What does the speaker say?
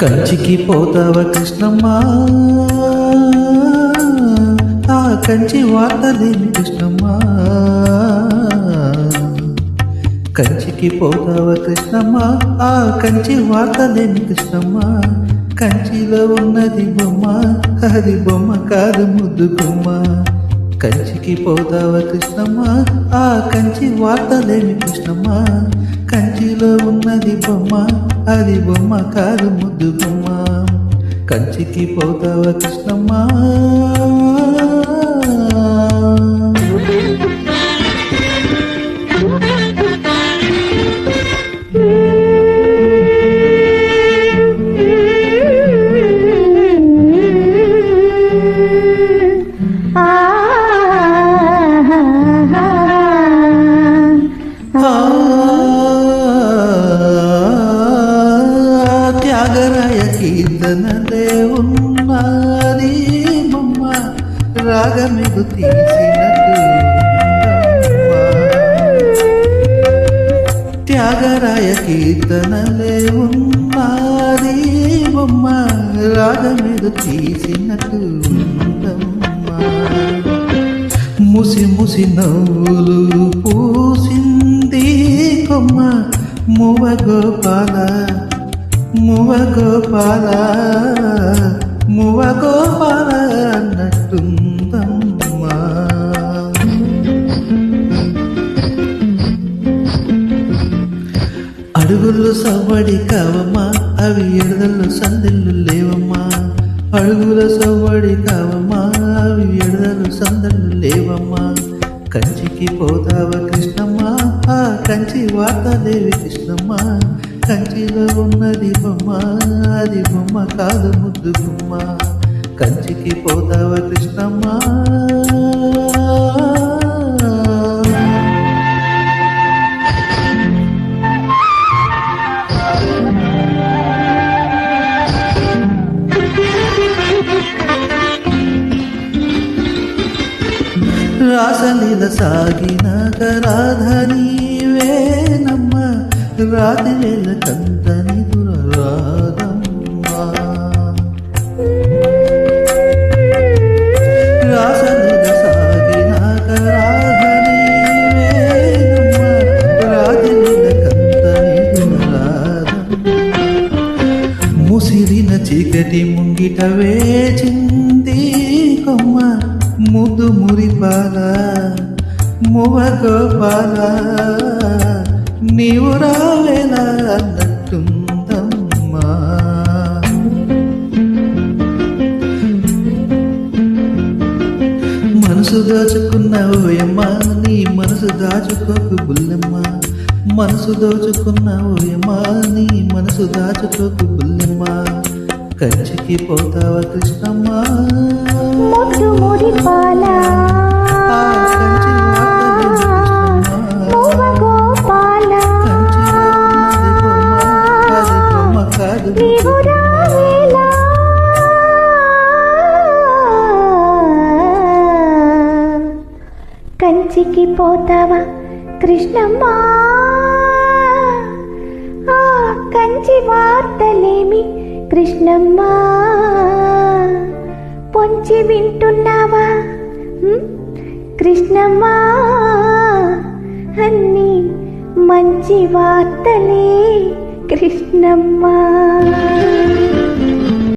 కంచికి పోతావ కృష్ణమ్మ? ఆ కంచి వార్తలేని కృష్ణమ్మ? కంచికి పోతావ కృష్ణమ్మ? ఆ కంచి వార్తలేని కృష్ణమ్మ? కంచిలో ఉన్నది బొమ్మ అది బొమ్మ కాదు ముద్దు బొమ్మ. కంచికి పోతావ కృష్ణమ్మ? ఆ కంచి వార్తలేమి కృష్ణమ్మ. కంచిలో ఉన్నది బొమ్మ అది బొమ్మ కాదు ముద్దు బొమ్మ. కంచికి పోతావ కృష్ణమ్మ? కీర్తనలే ఉన్నది బొమ్మ రాగమిగు తీసినట్టు త్యాగరాయ కీర్తనలే ఉన్నది బొమ్మ రాగమిగు తీసినట్టు ముసి ముసి నవ్వులు పూసింది కొమ్మ మువ గోపాల మువగోపాల మువగోపాల అన్నట్టుందమ్మా. అడుగులు సవ్వడి కావమ్మా అవి ఎడదల్లో సందెళ్ళు లేవమ్మా. అడుగుల సవ్వడి కావమ్మా అవి ఎడదలు సందెళ్ళు లేవమ్మా. కంచికి పోతావ కృష్ణమ్మ కంచి వార్తాదేవి కృష్ణమ్మ. కంచిలో ఉన్నది బొమ్మ అది బొమ్మ కాదు ముద్దు బొమ్మ. కంచికి పోతావ కృష్ణమ్మ? రాసలీల సాగిన రాధని వేనమ్మ రాతి వేళ చందని దురాదమ్మా రాసలీల సాగిన రాధని రాతి వేల కంతని దురాదమ్మ ముసిరిన చీకటి ముంగిట వేచింది కొమ్మ ముద్దు మురిపాల మువ గోపాల నీవు రావేలా అన్నట్టుందమ్మా. మనసు దోచుకున్న ఓయమ్మ నీ మనసు దాచుకోకు బుల్లెమ్మ. మనసు దోచుకున్న ఓయమ్మ నీ మనసు దాచుకోకు బుల్లెమ్మ. కంచికి పోతావా కృష్ణమ్మ. ముద్దు కంచికి పోతావా కృష్ణమ్మ? ఆ కంచి వార్తలేమి కృష్ణమ్మ? పొంచి వింటున్నావా? కృష్ణమ్మ అన్ని మంచి వార్తలే కృష్ణమ్మ.